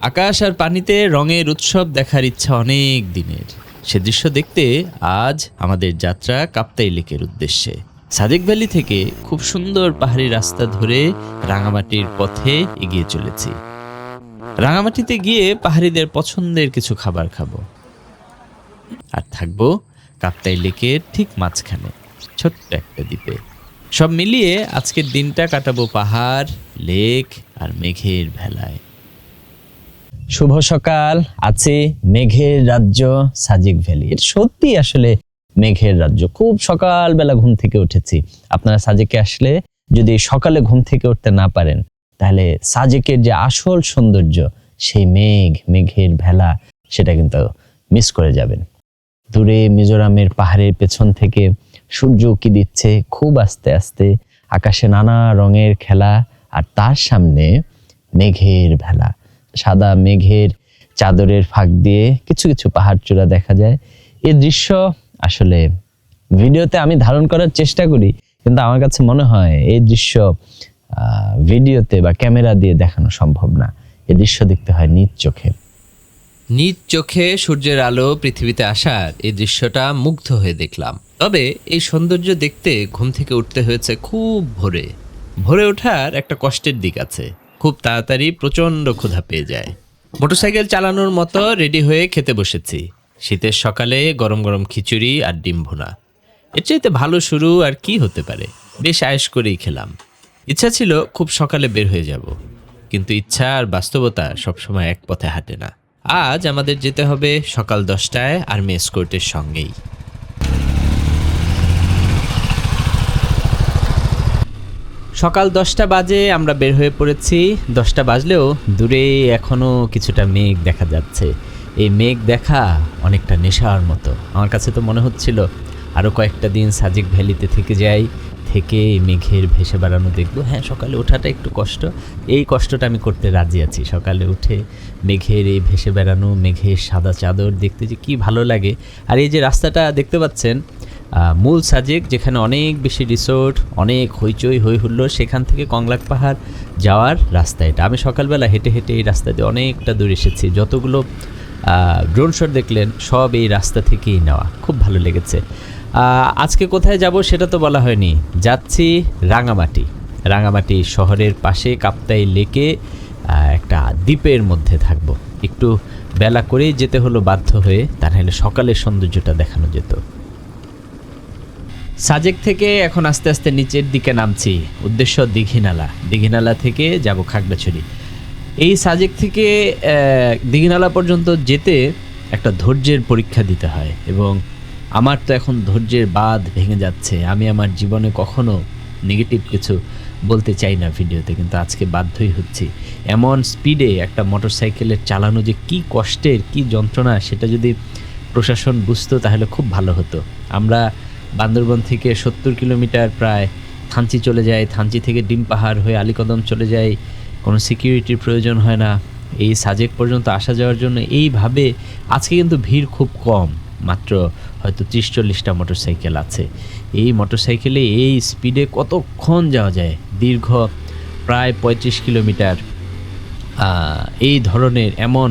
আকাশ আর পানিতে রঙের উৎসব দেখার ইচ্ছা অনেক দিনের। সে দৃশ্য দেখতে আজ আমাদের যাত্রা কাপ্তাই লেকের উদ্দেশ্যে। সাদেক ভ্যালি থেকে খুব সুন্দর পাহাড়ি রাস্তা ধরে রাঙামাটির পথে এগিয়ে চলেছি। রাঙামাটিতে গিয়ে পাহাড়িদের পছন্দের কিছু খাবার খাব। আর থাকব কাপ্তাই লেকের ঠিক মাঝখানে, ছোট্ট একটা দ্বীপে। সব মিলিয়ে আজকের দিনটা কাটাবো পাহাড়, লেক আর মেঘের ভেলায়। শুভ সকাল, আছে মেঘের রাজ্য সাজিক ভ্যালি। এটা সত্যি আসলে মেঘের রাজ্য। খুব সকালবেলা ঘুম থেকে উঠেছি। আপনারা সাজেকে আসলে যদি সকালে ঘুম থেকে উঠতে না পারেন, তাহলে সাজেকের যে আসল সৌন্দর্য, সেই মেঘ, মেঘের ভেলা, সেটা কিন্তু মিস করে যাবেন। দূরে মিজোরামের পাহাড়ের পেছন থেকে সূর্য উকি দিচ্ছে খুব আস্তে আস্তে। আকাশে নানা রঙের খেলা আর তার সামনে মেঘের ভেলা। সাদা মেঘের চাদরের ফাঁক দিয়ে কিছু কিছু পাহাড় চূড়া দেখা যায়। এই দৃশ্য আসলে ভিডিওতে আমি ধারণ করার চেষ্টা করি, কিন্তু আমার কাছে মনে হয় এই দৃশ্য ভিডিওতে বা ক্যামেরা দিয়ে দেখানো সম্ভব না। এই দৃশ্য দেখতে হয় নিজ চোখে। নিজ চোখে সূর্যের আলো পৃথিবীতে আসার এই দৃশ্যটা মুগ্ধ হয়ে দেখলাম। তবে এই সৌন্দর্য দেখতে ঘুম থেকে উঠতে হয়েছে খুব ভোরে। ভোরে ওঠার একটা কষ্টের দিক আছে। খুব তাড়াতাড়ি প্রচণ্ড ক্ষুধা পেয়ে যায়। মোটরসাইকেল চালানোর মতো রেডি হয়ে খেতে বসেছি। শীতের সকালে গরম গরম খিচুড়ি আর ডিম ভুনা। এর চাইতে ভালো শুরু আর কি হতে পারে? বেশ আয়েস করেই খেলাম। ইচ্ছা ছিল খুব সকালে বের হয়ে যাব। কিন্তু ইচ্ছা আর বাস্তবতা সবসময় এক পথে হাঁটে না। আজ আমাদের যেতে হবে সকাল দশটায় আর্মি এসকোর্টের সঙ্গেই। সকাল দশটা বাজে, আমরা বের হয়ে পড়েছি। দশটা বাজলেও দূরে এখনও কিছুটা মেঘ দেখা যাচ্ছে। এই মেঘ দেখা অনেকটা নেশার মতো। আমার কাছে তো মনে হচ্ছিল আরও কয়েকটা দিন সাজিক ভ্যালিতে থেকে যাই, থেকে মেঘের ভেসে বেড়ানো দেখব। হ্যাঁ সকালে ওঠাটা একটু কষ্ট। এই কষ্টটা আমি করতে রাজি আছি। সকালে উঠে মেঘের এই ভেসে বেড়ানো, মেঘের সাদা চাদর দেখতে যে কি ভালো লাগে। আর এই যে রাস্তাটা দেখতে পাচ্ছেন মূল সাজেক যেখানে অনেক বেশি রিসোর্ট অনেক হইচই হই হুল্লো সেখান থেকে কংলাক পাহাড় যাওয়ার রাস্তা এটা। আমি সকালবেলা হেঁটে হেঁটে এই রাস্তা দিয়ে অনেকটা দূর এসেছি। যতগুলো ড্রোন শট দেখলেন, সব এই রাস্তা থেকেই নেওয়া। খুব ভালো লেগেছে। আজকে কোথায় যাব সেটা তো বলা হয়নি। যাচ্ছি রাঙামাটি। রাঙামাটি শহরের পাশে কাপ্তাই লেকে একটা দ্বীপের মধ্যে থাকব। একটু বেলা করেই যেতে হলো বাধ্য হয়ে তা নাহলে সকালের সৌন্দর্যটা দেখানো যেত। সাজেক থেকে এখন আস্তে আস্তে নিচের দিকে নামছি। উদ্দেশ্য দীঘিনালা। দীঘিনালা থেকে যাব খাগড়াছড়ি। এই সাজেক থেকে দীঘিনালা পর্যন্ত যেতে একটা ধৈর্যের পরীক্ষা দিতে হয় এবং আমার তো এখন ধৈর্যের বাঁধ ভেঙে যাচ্ছে। আমি আমার জীবনে কখনো নেগেটিভ কিছু বলতে চাই না ভিডিওতে, কিন্তু আজকে বাধ্যই হচ্ছি। এমন স্পিডে একটা মোটরসাইকেলের চালানো যে কি কষ্টের, কি যন্ত্রণা, সেটা যদি প্রশাসন বুঝতো তাহলে খুব ভালো হতো। আমরা বান্দরবন থেকে সত্তর কিলোমিটার প্রায় থানচি চলে যায়। থানচি থেকে ডিম পাহাড় হয়ে আলীকদম চলে যায়। কোনো সিকিউরিটির প্রয়োজন হয় না। এই সাজেক পর্যন্ত আসা যাওয়ার জন্য এইভাবে আজকে কিন্তু ভিড় খুব কম। মাত্র হয়তো ত্রিশ চল্লিশটা মোটরসাইকেল আছে। এই মোটরসাইকেলে এই স্পিডে কতক্ষণ যাওয়া যায়? দীর্ঘ প্রায় পঁয়ত্রিশ কিলোমিটার। এই ধরনের এমন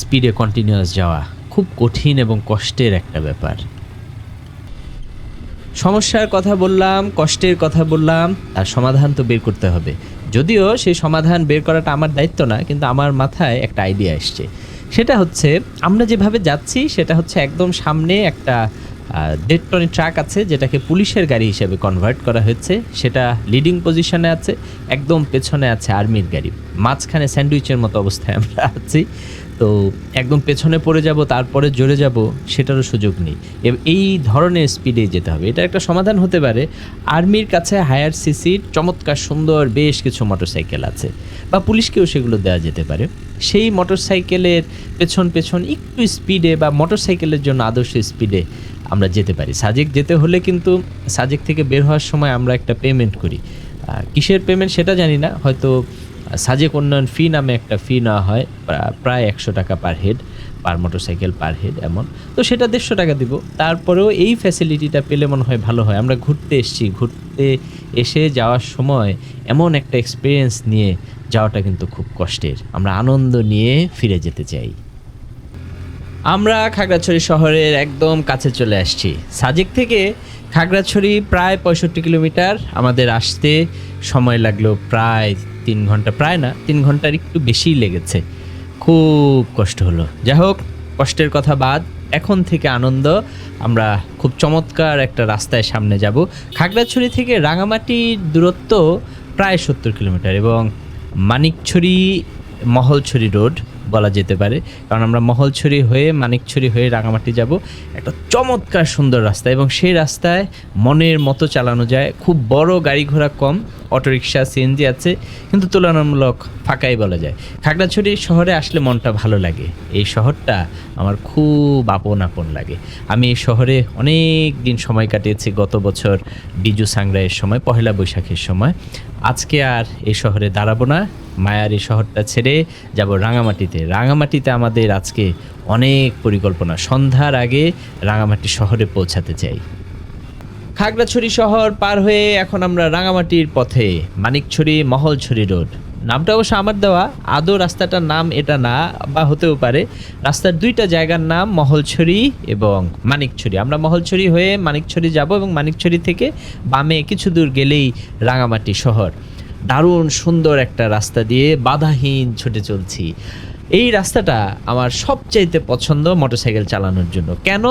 স্পিডে কন্টিনিউয়াস যাওয়া খুব কঠিন এবং কষ্টের একটা ব্যাপার। সমস্যার কথা বললাম, কষ্টের কথা বললাম তার সমাধান তো বের করতে হবে। যদিও সেই সমাধান বের করাটা আমার দায়িত্ব না, কিন্তু আমার মাথায় একটা আইডিয়া এসছে। সেটা হচ্ছে, আমরা যেভাবে যাচ্ছি, সেটা হচ্ছে একদম সামনে একটা দেড় টনি ট্রাক আছে, যেটাকে পুলিশের গাড়ি হিসেবে কনভার্ট করা হয়েছে। সেটা লিডিং পজিশনে আছে, একদম পেছনে আছে আর্মির গাড়ি। মাঝখানে স্যান্ডউইচের মতো অবস্থায় আমরা আছি। তো একদম পেছনে পড়ে যাব, তারপরে জোরে যাব, সেটারও সুযোগ নেই। এই ধরনের স্পিডে যেতে হবে। এটা একটা সমাধান হতে পারে। আর্মির কাছে হায়ার সিসির চমৎকার, সুন্দর, বেশ কিছু মোটরসাইকেল আছে। বা পুলিশকেও সেগুলো দেওয়া যেতে পারে। সেই মোটরসাইকেলের পেছন পেছন একটু স্পিডে বা মোটরসাইকেলের জন্য আদর্শ স্পিডে আমরা যেতে পারি। সাজেক যেতে হলে কিন্তু সাজেক থেকে বের হওয়ার সময় আমরা একটা পেমেন্ট করি। কিসের পেমেন্ট সেটা জানি না। হয়তো সাজেক উন্নয়ন ফি নামে একটা ফি নেওয়া হয় প্রায় একশো টাকা per head per motorcycle per head এমন। তো সেটা দেড়শো টাকা দিব। তারপরেও এই ফ্যাসিলিটিটা পেলে মনে হয় ভালো হয়। আমরা ঘুরতে এসেছি। ঘুরতে এসে যাওয়ার সময় এমন একটা এক্সপিরিয়েন্স নিয়ে যাওয়াটা কিন্তু খুব কষ্টের। আমরা আনন্দ নিয়ে ফিরে যেতে চাই। আমরা খাগড়াছড়ি শহরের একদম কাছে চলে আসছি। সাজেক থেকে খাগড়াছড়ি প্রায় পঁয়ষট্টি কিলোমিটার আমাদের আসতে সময় লাগল প্রায় তিন ঘণ্টা, প্রায় না, তিন ঘণ্টার একটু বেশিই লেগেছে। খুব কষ্ট হলো। যাই হোক কষ্টের কথা বাদ, এখন থেকে আনন্দ, আমরা খুব চমৎকার একটা রাস্তায় সামনে যাব। খাগড়াছড়ি থেকে রাঙামাটির দূরত্ব প্রায় সত্তর কিলোমিটার এবং মানিকছড়ি, মহলছড়ি রোড বলা যেতে পারে। কারণ আমরা মহলছড়ি হয়ে, মানিকছড়ি হয়ে রাঙামাটি যাব। একটা চমৎকার সুন্দর রাস্তা এবং সেই রাস্তায় মনের মতো চালানো যায়। খুব বড় গাড়ি ঘোড়া কম অটোরিকশা সিএনজি আছে, কিন্তু তুলনামূলক ফাঁকাই বলা যায়। খাগড়াছড়ি শহরে আসলে মনটা ভালো লাগে। এই শহরটা আমার খুব আপন আপন লাগে। আমি এই শহরে অনেক দিন সময় কাটিয়েছি, গত বছর বিজু সাংরাইয়ের সময়, পহেলা বৈশাখের সময়। আজকে আর এই শহরে দাঁড়াবো না। মায়ার এই শহরটা ছেড়ে যাব রাঙামাটিতে। রাঙামাটিতে আমাদের আজকে অনেক পরিকল্পনা। সন্ধ্যার আগে রাঙামাটি শহরে পৌঁছাতে চাই। খাগড়াছড়ি শহর পার হয়ে এখন আমরা রাঙামাটির পথে, মানিকছড়ি মহলছড়ি রোড। নামটা অবশ্য আমার দেওয়া, আদৌ রাস্তাটার নাম এটা না বা হতেও পারে। রাস্তার দুইটা জায়গার নাম মহলছড়ি এবং মানিকছড়ি। আমরা মহলছড়ি হয়ে মানিকছড়ি যাব এবং মানিকছড়ি থেকে বামে কিছু দূর গেলেই রাঙামাটি শহর। দারুণ সুন্দর একটা রাস্তা দিয়ে বাধাহীন ছুটে চলছি। এই রাস্তাটা আমার সবচাইতে পছন্দ মোটরসাইকেল চালানোর জন্য। কেন?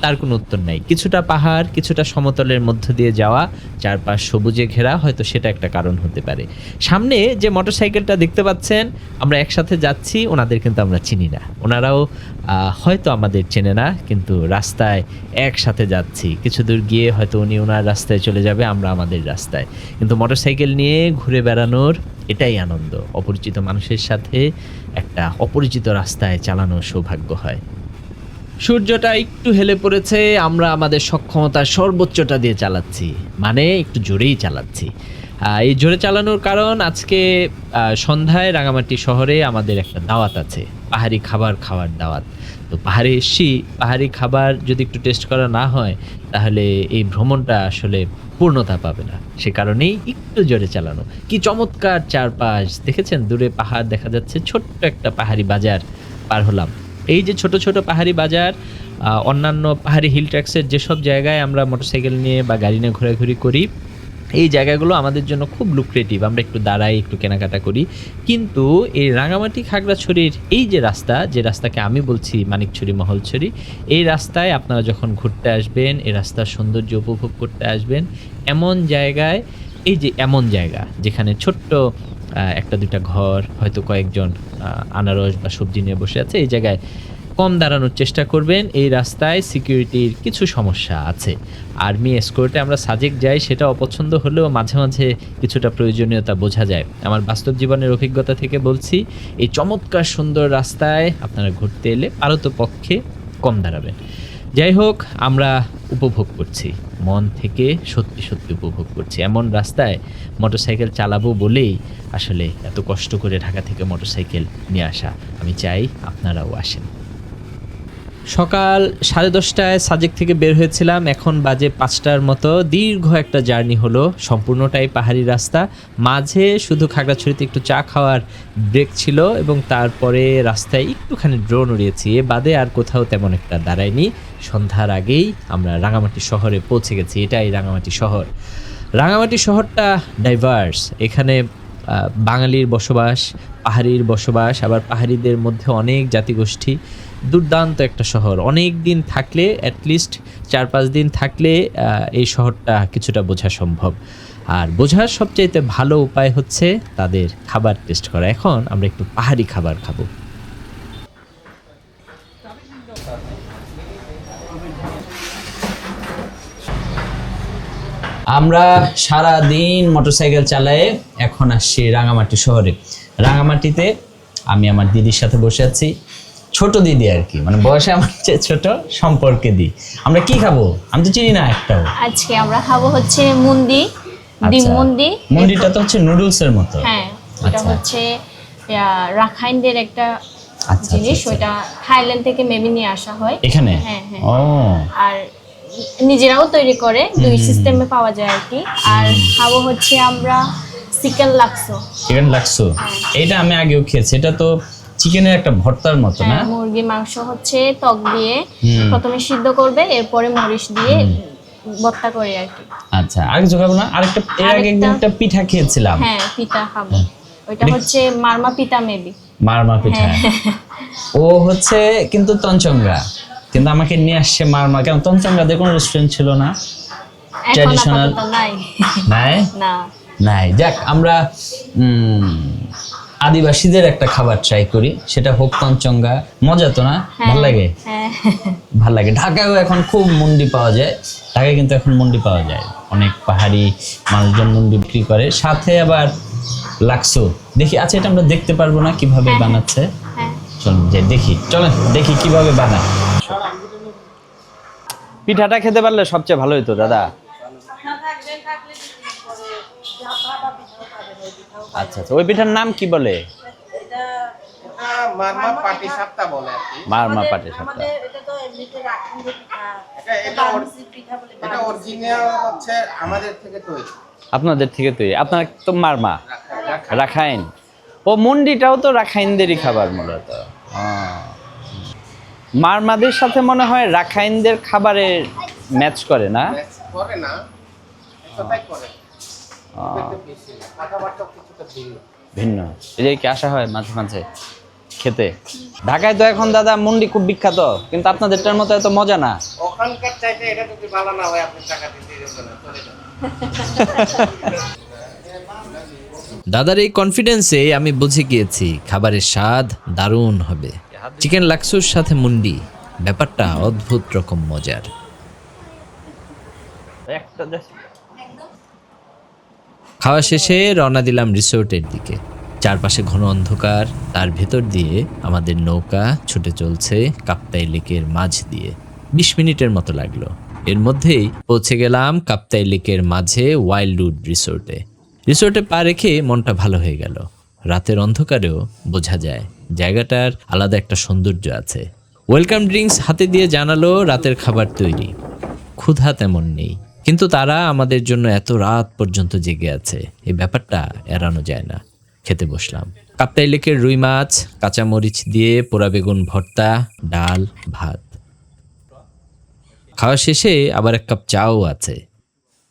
তার কোনো উত্তর নাই। কিছুটা পাহাড়, কিছুটা সমতলের মধ্য দিয়ে যাওয়া, চারপাশ সবুজে ঘেরা, হয়তো সেটা একটা কারণ হতে পারে। সামনে যে মোটরসাইকেলটা দেখতে পাচ্ছেন, আমরা একসাথে যাচ্ছি, ওনাদের কিন্তু আমরা চিনি না। ওনারাও হয়তো আমাদের চেনে না, কিন্তু রাস্তায় একসাথে যাচ্ছি। কিছু দূর গিয়ে হয়তো উনি ওনার রাস্তায় চলে যাবে, আমরা আমাদের রাস্তায়। কিন্তু মোটরসাইকেল নিয়ে ঘুরে বেড়ানোর এটাই আনন্দ। অপরিচিত মানুষের সাথে একটা অপরিচিত রাস্তায় চালানোর সৌভাগ্য হয়। সূর্যটা একটু হেলে পড়েছে, আমরা আমাদের সক্ষমতার সর্বোচ্চটা দিয়ে চালাচ্ছি। মানে একটু জোরেই চালাচ্ছি। এই জোরে চালানোর কারণ আজকে সন্ধ্যায় রাঙামাটি শহরে আমাদের একটা দাওয়াত আছে, পাহাড়ি খাবার খাওয়ার দাওয়াত। তো পাহাড়ে এসছি, পাহাড়ি খাবার যদি একটু টেস্ট করা না হয়, তাহলে এই ভ্রমণটা আসলে পূর্ণতা পাবে না। সে কারণেই একটু জোরে চালানো। কি চমৎকার চারপাশ! দেখেছেন? দূরে পাহাড় দেখা যাচ্ছে, ছোট্ট একটা পাহাড়ি বাজার পার হলাম। এই যে ছোট ছোট পাহাড়ি বাজার অন্যান্য পাহাড়ি হিল ট্র্যাক্সের যেসব জায়গায় আমরা মোটরসাইকেল নিয়ে বা গাড়ি নিয়ে ঘোরাঘুরি করি, এই জায়গাগুলো আমাদের জন্য খুব লুক্রেটিভ আমরা একটু দাঁড়াই, একটু কেনাকাটা করি। কিন্তু এই রাঙামাটি খাগড়াছড়ির এই যে রাস্তা, যে রাস্তাকে আমি বলছি মানিকছড়ি, মহলছড়ি, এই রাস্তায় আপনারা যখন ঘুরতে আসবেন, এই রাস্তার সৌন্দর্য উপভোগ করতে আসবেন, এমন জায়গায়, এই যে এমন জায়গা, যেখানে ছোট্ট একটা দুইটা ঘর, হয়তো কয়েকজন আনারস বা সবজি নিয়ে বসে আছে, এই জায়গায় কম দাঁড়ানোর চেষ্টা করবেন। এই রাস্তায় সিকিউরিটির কিছু সমস্যা আছে। আর্মি এসকোর্টে আমরা সাজেক যাই, সেটা অপছন্দ হলেও মাঝে মাঝে কিছুটা প্রয়োজনীয়তা বোঝা যায়। আমার বাস্তব জীবনের অভিজ্ঞতা থেকে বলছি, এই চমৎকার সুন্দর রাস্তায় আপনারা ঘুরতে এলে পারত পক্ষে কম দাঁড়াবেন। যাই হোক, আমরা উপভোগ করছি। মন থেকে সত্যি সত্যি উপভোগ করছি। এমন রাস্তায় মোটরসাইকেল চালাবো বলেই আসলে এত কষ্ট করে ঢাকা থেকে মোটরসাইকেল নিয়ে আসা। আমি চাই আপনারাও আসেন। সকাল সাড়ে দশটায় সাজেক থেকে বের হয়েছিলাম। এখন বাজে পাঁচটার মতো। দীর্ঘ একটা জার্নি হলো। সম্পূর্ণটাই পাহাড়ি রাস্তা। মাঝে শুধু খাগড়াছড়িতে একটু চা খাওয়ার ব্রেক ছিল এবং তারপরে রাস্তায় একটুখানি ড্রোন উড়িয়েছি। এ বাদে আর কোথাও তেমন একটা দাঁড়ায়নি। সন্ধ্যার আগেই আমরা রাঙামাটি শহরে পৌঁছে গেছি। এটাই রাঙামাটি শহর। রাঙামাটি শহরটা ডাইভার্স এখানে বাঙালির বসবাস পাহাড়ির বসবাস, আবার পাহাড়িদের মধ্যে অনেক জাতিগোষ্ঠী। দুর্দান্ত একটা শহর। অনেক দিন থাকলে অ্যাটলিস্ট চার পাঁচ দিন থাকলে এই শহরটা কিছুটা বোঝা সম্ভব। আর বোঝার সবচাইতে ভালো উপায় হচ্ছে তাদের খাবার টেস্ট করা। এখন আমরা একটু পাহাড়ি খাবার খাব। আমরা সারা দিন মোটরসাইকেল চালায়ে এখন আসছি রাঙামাটি শহরে। রাঙামাটিতে আমি আমার দিদির সাথে বসে আছি। ছোট দিদি আর কি মানে বয়সে আমার চেয়ে ছোট সম্পর্কে দি। আমরা কি খাব? আমি তো চিনি না একটাও। আজকে আমরা খাব হচ্ছে মুন্দি ডিম আচ্ছা। মুন্দি মন্দিরটা তো হচ্ছে নুডলস এর মতো। হ্যাঁ এটা আচ্ছা। হচ্ছে রাখাইনদের একটা আচ্ছা, জিনিস। ওইটা থাইল্যান্ড থেকে মেবি নিয়ে আসা হয়। এখানে? হ্যাঁ, হ্যাঁ। আর নিজেরাও তৈরি করে দুই সিস্টেমে পাওয়া যায় আর কি। আর খাব হচ্ছে আমরা চিকেন লাক্সো। চিকেন হ্যাঁ। এটা আমি আগেও খেয়েছি। এটা তো চিকেনের একটা ভর্তার মতো না? হ্যাঁ, মুরগি মাংস হচ্ছে টক দিয়ে প্রথমে সিদ্ধ করবে এরপরে মরিচ দিয়ে ভর্তা করে আর কি। আচ্ছা আর কিছু খাব না? আরেকটা এর আগে একদিন একটা পিঠা খেয়েছিলাম। হ্যাঁ পিঠা খাব। ওইটা হচ্ছে মারমা পিঠা মেবি। মারমা পিঠা। হ্যাঁ। ও হচ্ছে কিন্তু তঞ্চঙ্গা কিন্তু আমাকে নিয়ে আসছে মারমা। কেন? তঞ্চঙ্গাদের কোনো রেস্টুরেন্ট ছিল না? নাই। নাই? না। নাই। যাক আমরা আদিবাসীদের একটা খাবার ট্রাই করি। সেটা হোক তঞ্চঙ্গা মজা তো না? ভালো লাগে? হ্যাঁ। ভালো লাগে। ঢাকায়ও এখন খুব মন্ডি পাওয়া যায়। ঢাকায় কিন্তু এখন মন্ডি পাওয়া যায়। অনেক পাহাড়ি মানুষজন মন্ডি বিক্রি করে। সাথে আবার লাক্সো। দেখি আচ্ছা এটা আমরা দেখতে পারব না কীভাবে বানাচ্ছে? হ্যাঁ। চলুন যে দেখি। চলেন দেখি কীভাবে বানায়। পিঠাটা খেতে পারলে সবচেয়ে ভালো হতো দাদা। আচ্ছা আচ্ছা। ওই পিঠার নাম কি বলে? মারমা পাটি সাপটা বলে আর কি। মারমা পাটে সাপটা এটা এটা ওর- এটা অরিজিনাল হচ্ছে আমাদের থেকে তৈরি। আপনাদের থেকে তৈরি। আপনার তো মারমা। রাখাইন। ও মন্ডিটাও তো রাখাইনদেরই খাবার মূলত। মারমাদের সাথে মনে হয় রাখাইনদের খাবারে ম্যাচ করে না? করে না। ভিন্ন। এই যে কি আসা হয় মাঝে মাঝে খেতে? ঢাকায় তো এখন দাদা মন্ডি খুব বিখ্যাত কিন্তু আপনাদেরটার মতো এত মজা না। ওখানকার চাইতে এটা যদি ভালো না হয় আপনি টাকা দিতে দাদার এই কনফিডেন্সে আমি বুঝে গিয়েছি খাবারের স্বাদ দারুণ হবে। চিকেন লাক্সুর সাথে মুন্ডি ব্যাপারটা অদ্ভুত রকম মজার। একটা খাওয়া শেষে রওনা দিলাম রিসোর্টের দিকে। চারপাশে ঘন অন্ধকার, তার ভেতর দিয়ে আমাদের নৌকা ছুটে চলছে কাপ্তাই লেকের মাঝ দিয়ে। বিশ মিনিটের মতো লাগল। এর মধ্যেই পৌঁছে গেলাম কাপ্তাই লেকের মাঝে ওয়াইল্ডউড রিসোর্টে। রিসোর্টে পা রেখে মনটা ভালো হয়ে গেল। রাতের অন্ধকারেও বোঝা যায়, জায়গাটার আলাদা একটা সৌন্দর্য আছে। ওয়েলকাম ড্রিঙ্কস হাতে দিয়ে জানালো রাতের খাবার তৈরি। ক্ষুধা তেমন নেই। কিন্তু তারা আমাদের জন্য এত রাত পর্যন্ত জেগে আছে। এই ব্যাপারটা এড়ানো যায় না। খেতে বসলাম। কাপ্তাই লেকের রুই মাছ, কাঁচামরিচ দিয়ে পোড়া বেগুন ভর্তা, ডাল, ভাত। খাওয়া শেষে আবার এক কাপ চাও আছে।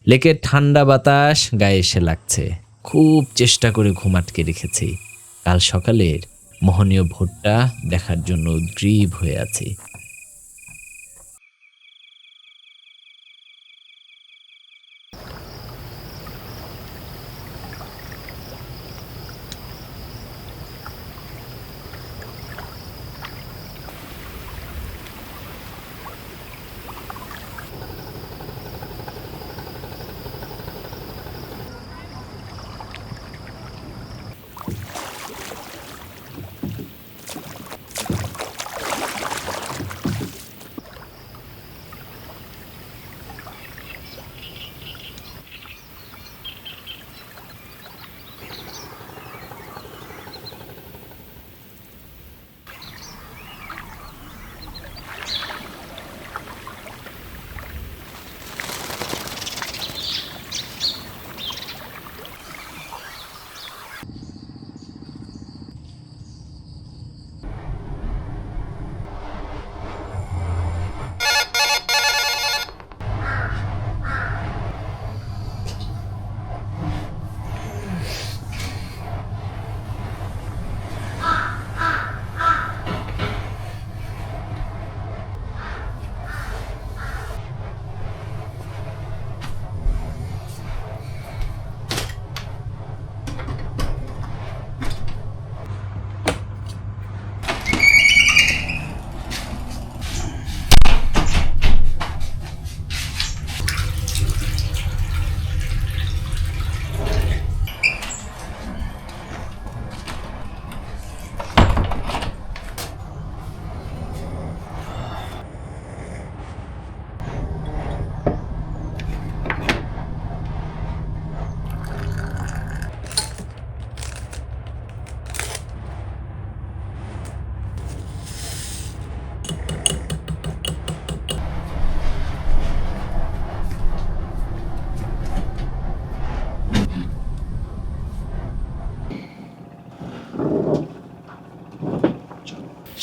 লেকের ঠান্ডা বাতাস গায়ে এসে লাগছে। খুব চেষ্টা করে ঘুম আটকে রেখেছি। কাল সকালের মোহনীয় ভোরটা দেখার জন্য উদ্গ্রীব হয়ে আছি।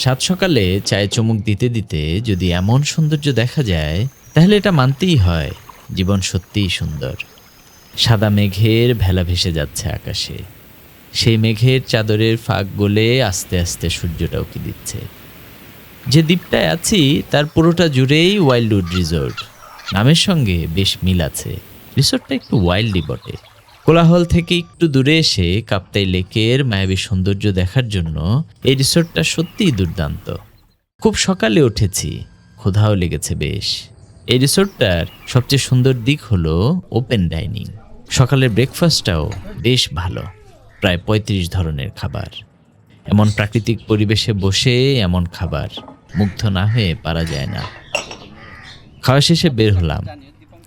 সাত সকালে চায়ে চুমুক দিতে দিতে যদি এমন সৌন্দর্য দেখা যায়, তাহলে এটা মানতেই হয় জীবন সত্যিই সুন্দর। সাদা মেঘের ভেলা ভেসে যাচ্ছে আকাশে। সেই মেঘের চাদরের ফাঁক গলে আস্তে আস্তে সূর্যটা উকি দিচ্ছে। যে দ্বীপটায় আছি, তার পুরোটা জুড়েই ওয়াইল্ডউড রিসোর্ট। নামের সঙ্গে বেশ মিল আছে। রিসোর্টটা একটু ওয়াইল্ডই বটে। কোলাহল থেকে একটু দূরে এসে কাপ্তাই লেকের মায়াবী সৌন্দর্য দেখার জন্য এই রিসোর্টটা সত্যিই দুর্দান্ত। খুব সকালে উঠেছি, ক্ষুধাও লেগেছে বেশ। এই রিসোর্টটার সবচেয়ে সুন্দর দিক হলো ওপেন ডাইনিং। সকালের ব্রেকফাস্টটাও বেশ ভালো, প্রায় পঁয়ত্রিশ ধরনের খাবার। এমন প্রাকৃতিক পরিবেশে বসে এমন খাবার মুগ্ধ না হয়ে পারা যায় না। খাওয়া শেষে বের হলাম।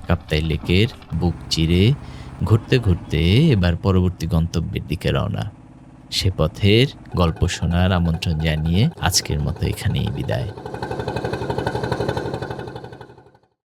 কাপ্তাই লেকের বুক চিরে ঘুরতে ঘুরতে এবার পরবর্তী গন্তব্যের দিকে রওনা। সে পথের গল্প শোনার আমন্ত্রণ জানিয়ে আজকের মতো এখানেই বিদায়।